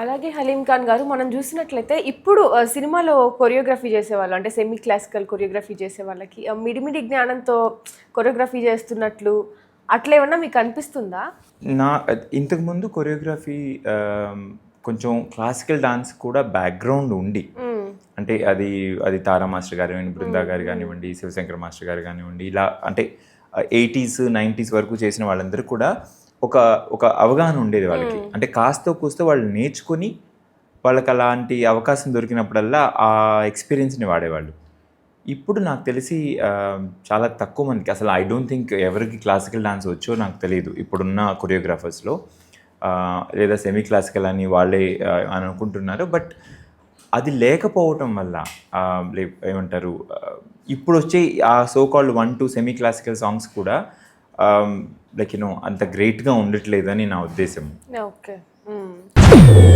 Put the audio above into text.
అలాగే హలీం ఖాన్ గారు మనం చూసినట్లయితే ఇప్పుడు సినిమాలో కొరియోగ్రఫీ చేసేవాళ్ళు అంటే సెమీ క్లాసికల్ కొరియోగ్రఫీ చేసే వాళ్ళకి మిడిమిడి జ్ఞానంతో కొరియోగ్రఫీ చేస్తున్నట్లు అట్లా ఏమన్నా మీకు అనిపిస్తుందా? నా ఇంతకుముందు కొరియోగ్రఫీ కొంచెం క్లాసికల్ డాన్స్ కూడా బ్యాక్గ్రౌండ్ ఉండి. అంటే అది అది తారా మాస్టర్ గారు బృందా గారు కానివ్వండి శివశంకర్ మాస్టర్ గారు కానివ్వండి ఇలా అంటే ఎయిటీస్ నైంటీస్ వరకు చేసిన వాళ్ళందరూ కూడా ఒక ఒక అవగాహన ఉండేది వాళ్ళకి. అంటే కాస్త కూస్తో వాళ్ళు నేర్చుకొని వాళ్ళకి అలాంటి అవకాశం దొరికినప్పుడల్లా ఆ ఎక్స్పీరియన్స్ని వాడేవాళ్ళు. ఇప్పుడు నాకు తెలిసి చాలా తక్కువ మందికి అసలు ఐ డోంట్ థింక్ ఎవరికి క్లాసికల్ డాన్స్ వచ్చో నాకు తెలియదు. ఇప్పుడున్న కొరియోగ్రాఫర్స్లో లేదా సెమీ క్లాసికల్ అని వాళ్ళే అని అనుకుంటున్నారు. బట్ అది లేకపోవటం వల్ల ఏమంటారు ఇప్పుడు వచ్చే ఆ so called one two semi classical songs కూడా Um, లైక్ యూనో అంత గ్రేట్గా ఉండట్లేదని నా ఉద్దేశం. Okay hmm.